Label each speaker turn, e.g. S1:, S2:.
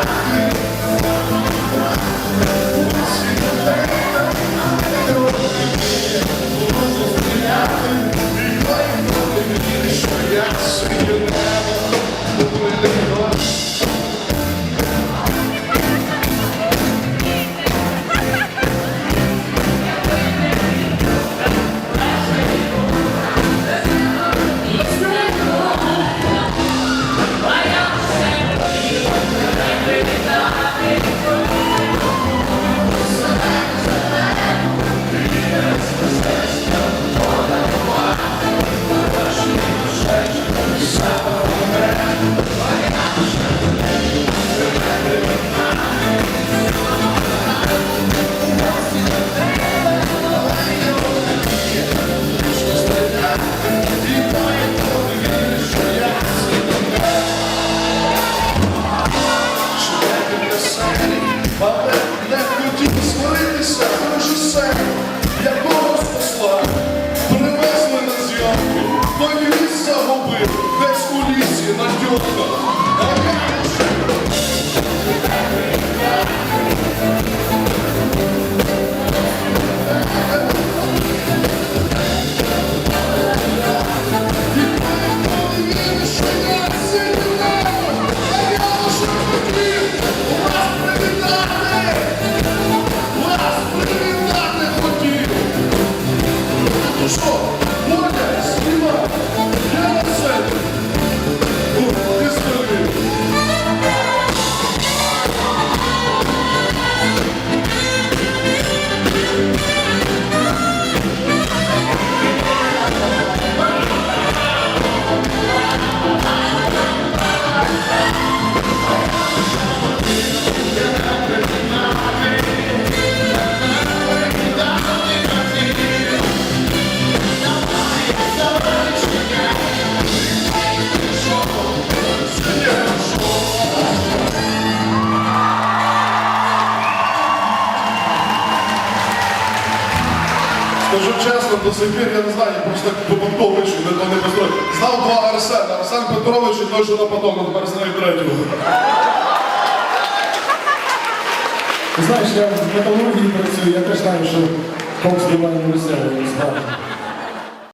S1: Amen. Не хотів сваритися режисер, якого посла привезли на зйомки, той ліс загубив, у лісі на тьотках. Скажу чесно, до сих пір я не знаю, я просто випадково вийшов, де то не построю. Знав два Арсена, Арсен Петрович і той, що на потоку, тепер знаю третього.
S2: Ти знаєш, я в металургії працюю, я теж знаю, що Кокс буває не веселий, насправді.